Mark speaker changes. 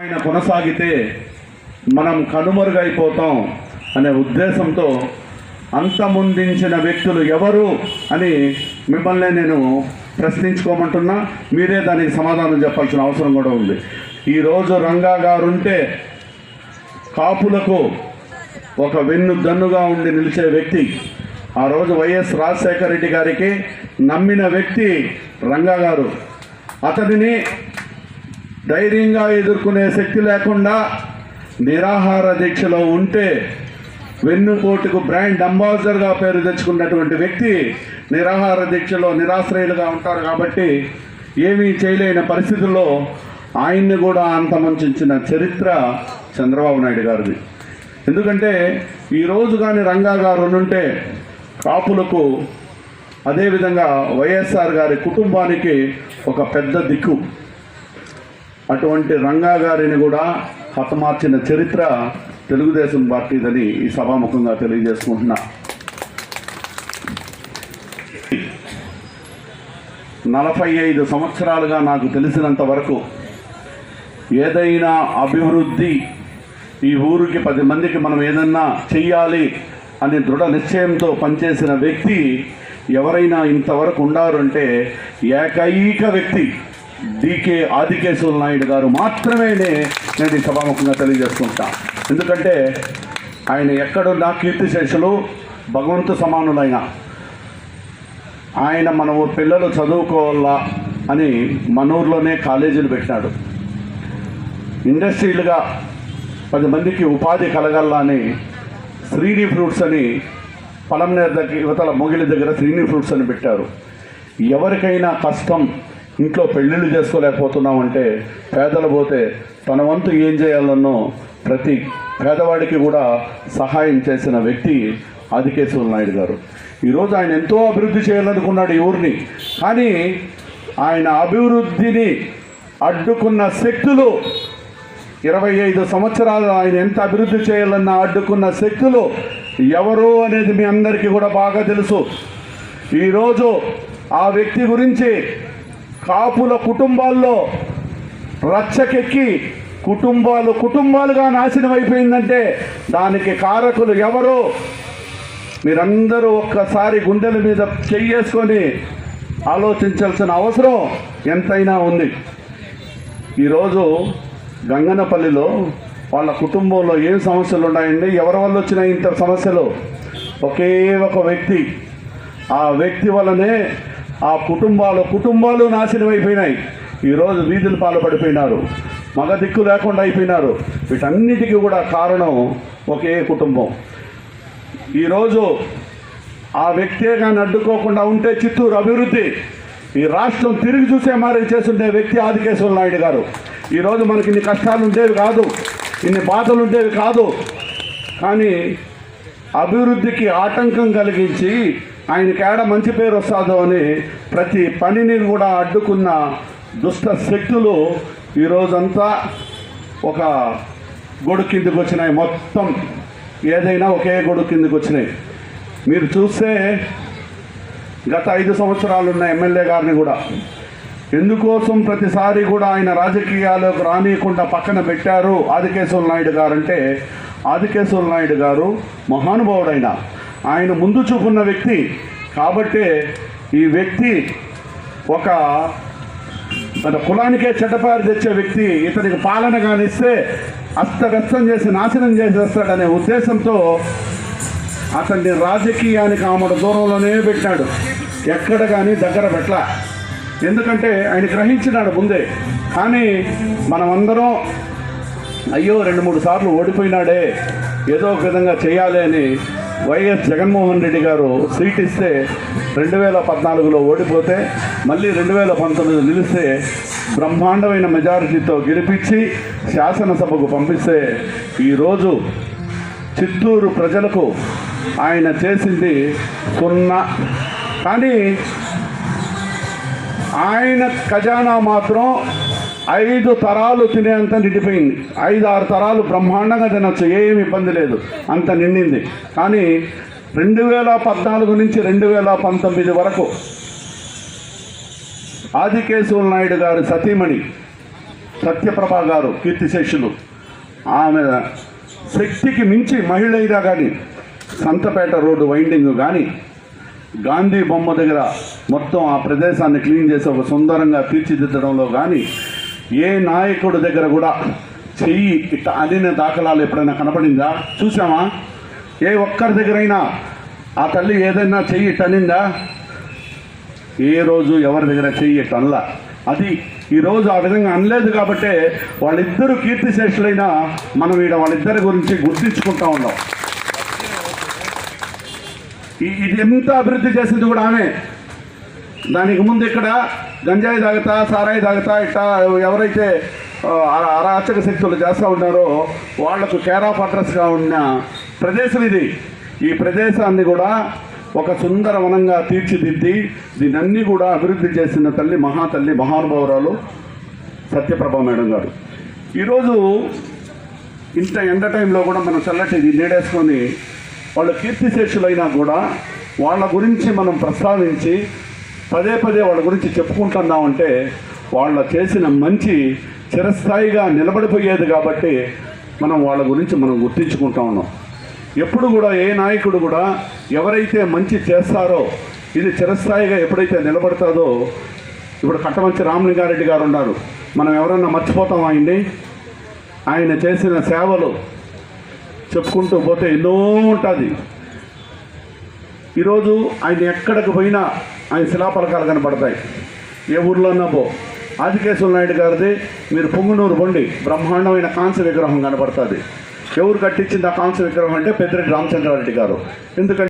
Speaker 1: ఆయన కొనసాగితే మనం కనుమరుగైపోతాం అనే ఉద్దేశంతో అంతమొందించిన వ్యక్తులు ఎవరు అని మిమ్మల్ని నేను ప్రశ్నించుకోమంటున్నా. మీరే దానికి సమాధానం చెప్పాల్సిన అవసరం కూడా ఉంది. ఈరోజు రంగా గారు ఉంటే కాపులకు ఒక వెన్ను దన్నుగా ఉండి నిలిచే వ్యక్తి ఆ రోజు వైఎస్ రాజశేఖర రెడ్డి గారికి నమ్మిన వ్యక్తి రంగా గారు. అతడిని ధైర్యంగా ఎదుర్కొనే శక్తి లేకుండా నిరాహార దీక్షలో ఉంటే వెన్నుపోటుకు బ్రాండ్ అంబాసిడర్గా పేరు తెచ్చుకున్నటువంటి వ్యక్తి నిరాహార దీక్షలో నిరాశ్రయులుగా ఉంటారు కాబట్టి ఏమీ చేయలేని పరిస్థితుల్లో ఆయన్ని కూడా అంతమంచిన చరిత్ర చంద్రబాబు నాయుడు గారిది. ఎందుకంటే ఈరోజు కానీ రంగా గారు ఉంటే కాపులకు అదేవిధంగా వైఎస్ఆర్ గారి కుటుంబానికి ఒక పెద్ద దిక్కు. అటువంటి రంగా గారిని కూడా హతమార్చిన చరిత్ర తెలుగుదేశం పార్టీదని ఈ సభాముఖంగా తెలియజేసుకుంటున్నా. నలభై ఐదు సంవత్సరాలుగా నాకు తెలిసినంత వరకు ఏదైనా అభివృద్ధి ఈ ఊరికి పది మందికి మనం ఏదన్నా చెయ్యాలి అని దృఢ నిశ్చయంతో పనిచేసిన వ్యక్తి ఎవరైనా ఇంతవరకు ఉండారంటే ఏకైక వ్యక్తి డికే ఆదికేశ్వర నాయుడు గారు మాత్రమే నేను ఈ సభాముఖంగా తెలియజేసుకుంటా ఎందుకంటే ఆయన ఎక్కడున్నా కీర్తిశేషులు భగవంతు సమానులైన. ఆయన మన పిల్లలు చదువుకోవాలా అని మనూరులోనే కాలేజీలు పెట్టినాడు. ఇండస్ట్రీలుగా పది మందికి ఉపాధి కలగల్లా అని శ్రీని ఫ్రూట్స్ అని పలంనేర్ దగ్గర యువతల మొగిలి దగ్గర శ్రీని ఫ్రూట్స్ అని పెట్టారు. ఎవరికైనా కష్టం ఇంట్లో పెళ్ళిళ్ళు చేసుకోలేకపోతున్నామంటే పేదలు పోతే తన వంతు ఏం చేయాలన్నో ప్రతి పేదవాడికి కూడా సహాయం చేసిన వ్యక్తి ఆదికేశ్వర నాయుడు గారు. ఈరోజు ఆయన ఎంతో అభివృద్ధి చేయాలనుకున్నాడు ఈ ఊరిని. కానీ ఆయన అభివృద్ధిని అడ్డుకున్న శక్తులు ఇరవై ఐదు సంవత్సరాలు ఆయన ఎంత అభివృద్ధి చేయాలన్న అడ్డుకున్న శక్తులు ఎవరు అనేది మీ అందరికీ కూడా బాగా తెలుసు. ఈరోజు ఆ వ్యక్తి గురించి కాపుల కుటుంబాల్లో రచ్చకెక్కి కుటుంబాలు కుటుంబాలుగా నాశనం అయిపోయిందంటే దానికి కారకులు ఎవరు? మీరందరూ ఒక్కసారి గుండెల మీద చెయ్యేసుకొని ఆలోచించాల్సిన అవసరం ఎంతైనా ఉంది. ఈరోజు గంగనపల్లిలో వాళ్ళ కుటుంబంలో ఏం సమస్యలు ఉన్నాయండి? ఎవరి వల్ల వచ్చిన ఇంత సమస్యలు? ఒకే ఒక వ్యక్తి. ఆ వ్యక్తి వల్లనే ఆ కుటుంబాలు కుటుంబాలు నాశనం అయిపోయినాయి. ఈరోజు వీధుల పాలు పడిపోయినారు మగ దిక్కు లేకుండా అయిపోయినారు. వీటన్నిటికీ కూడా కారణం ఒకే కుటుంబం. ఈరోజు ఆ వ్యక్తే కానీ అడ్డుకోకుండా ఉంటే చిత్తూరు అభివృద్ధి. ఈ రాష్ట్రం తిరిగి చూసే మారి చేస్తుండే వ్యక్తి ఆదికేశ్వర నాయుడు గారు. ఈరోజు మనకి ఇన్ని కష్టాలు ఉండేవి కాదు. ఇన్ని బాధలు ఉండేవి కాదు. కానీ అభివృద్ధికి ఆటంకం కలిగించి ఆయనకి ఏడ మంచి పేరు వస్తుందో అని ప్రతి పనిని కూడా అడ్డుకున్న దుష్ట శక్తులు ఈరోజంతా ఒక గొడుగు కిందకు వచ్చినాయి. మొత్తం ఏదైనా ఒకే గొడుగు కిందకు వచ్చినాయి. మీరు చూస్తే గత ఐదు సంవత్సరాలు ఉన్న ఎమ్మెల్యే గారిని కూడా ఎందుకోసం ప్రతిసారి కూడా ఆయన రాజకీయాలకు రానియకుండా పక్కన పెట్టారు ఆదికేశ్వర నాయుడు గారు అంటే ఆదికేశ్వర నాయుడు గారు మహానుభావుడైన ఆయన ముందు చూపున్న వ్యక్తి. కాబట్టే ఈ వ్యక్తి ఒక తన కులానికే చెడ్డపారు తెచ్చే వ్యక్తి ఇతనికి పాలన కానిస్తే అస్తవ్యస్తం చేసి నాశనం చేసేస్తాడనే ఉద్దేశంతో అతన్ని రాజకీయానికి ఆమెడు దూరంలోనే పెట్టాడు ఎక్కడ కానీ దగ్గర పెట్టలా. ఎందుకంటే ఆయన గ్రహించినాడు ముందే. కానీ మనమందరం అయ్యో రెండు మూడు సార్లు ఓడిపోయినాడే ఏదో ఒక విధంగా చేయాలి అని వైఎస్ జగన్మోహన్ రెడ్డి గారు సీట్ ఇస్తే రెండు వేల పద్నాలుగులో ఓడిపోతే మళ్ళీ రెండు వేల పంతొమ్మిది నిలిస్తే బ్రహ్మాండమైన మెజారిటీతో గెలిపించి శాసనసభకు పంపిస్తే ఈరోజు చిత్తూరు ప్రజలకు ఆయన చేసింది సున్నా. కానీ ఆయన ఖజానా మాత్రం ఐదు తరాలు తినేంత నిండిపోయింది. ఐదు ఆరు తరాలు బ్రహ్మాండంగా తినొచ్చు. ఏమి ఇబ్బంది లేదు. అంత నిండింది. కానీ రెండు వేల పద్నాలుగు నుంచి రెండు వేల పంతొమ్మిది వరకు ఆదికేశవుల నాయుడు గారు సతీమణి సత్యప్రభ గారు కీర్తిశేషులు ఆమె శక్తికి మించి మహిళ అయినా కానీ సంతపేట రోడ్డు వైండింగ్ కానీ గాంధీ బొమ్మ దగ్గర మొత్తం ఆ ప్రదేశాన్ని క్లీన్ చేసి ఒక సుందరంగా తీర్చిదిద్దడంలో కానీ ఏ నాయకుడి దగ్గర కూడా చెయ్యి ఇట్ట అనిన దాఖలాలు ఎప్పుడైనా కనపడిందా? చూసామా? ఏ ఒక్కరి దగ్గరైనా ఆ తల్లి ఏదైనా చెయ్యి ఇట్ట అనిందా ఏ రోజు ఎవరి దగ్గర చెయ్యి ఇట్ట అనలా. అది ఈరోజు ఆ విధంగా అనలేదు కాబట్టే వాళ్ళిద్దరూ కీర్తిశేషులైనా మనం ఈడ వాళ్ళిద్దరి గురించి గుర్తించుకుంటా ఉన్నాం. ఈ- ఇది ఎంత అభివృద్ధి చేసింది కూడా ఆమె. దానికి ముందు ఇక్కడ గంజాయి తాగుతా సారాయి తాగుతా ఇట్లా ఎవరైతే అరాచక శక్తులు చేస్తూ ఉన్నారో వాళ్ళకు కేర్ ఆఫ్ అడ్రస్గా ఉన్న ప్రదేశం ఇది. ఈ ప్రదేశాన్ని కూడా ఒక సుందర వనంగా తీర్చిదిద్ది దీనన్నీ కూడా అభివృద్ధి చేసిన తల్లి మహాతల్లి మహానుభావురాలు సత్యప్రభ మేడం గారు. ఈరోజు ఇంత ఎండ టైంలో కూడా మనం చల్లటి నీడేసుకొని వాళ్ళు కీర్తిశేషులైనా కూడా వాళ్ళ గురించి మనం ప్రస్తావించి పదే పదే వాళ్ళ గురించి చెప్పుకుంటున్నామంటే వాళ్ళ చేసిన మంచి చిరస్థాయిగా నిలబడిపోయేది కాబట్టి మనం వాళ్ళ గురించి మనం గుర్తించుకుంటా ఉన్నాం. ఎప్పుడు కూడా ఏ నాయకుడు కూడా ఎవరైతే మంచి చేస్తారో ఇది చిరస్థాయిగా ఎప్పుడైతే నిలబడతాదో ఇప్పుడు కట్టమంచి రామలింగారెడ్డి గారు ఉన్నారు. మనం ఎవరన్నా మర్చిపోతాం ఆయన్ని? ఆయన చేసిన సేవలు చెప్పుకుంటూ పోతే ఎన్నో ఉంటుంది. ఈరోజు ఆయన ఎక్కడికి పోయినా ఆయన శిలాపలకాలు కనపడతాయి. ఏ ఊర్లోన్నా పో. ఆదికేశ్వర నాయుడు గారిది మీరు పొంగునూరు పొండి. బ్రహ్మాండమైన కాంస్య విగ్రహం కనపడుతుంది. ఎవరు కట్టించింది ఆ కాంస్య విగ్రహం అంటే పెద్దిరెడ్డి రామచంద్రారెడ్డి గారు. ఎందుకంటే